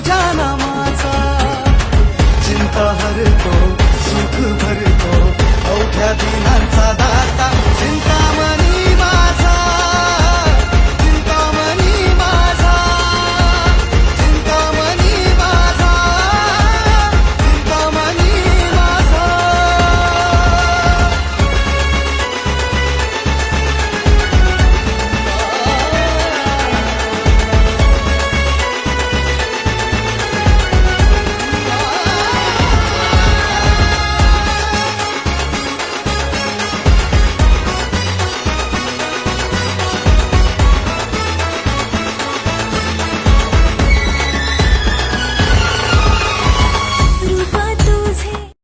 तुझ्या नामाचा. चिंता हरतो सुख भर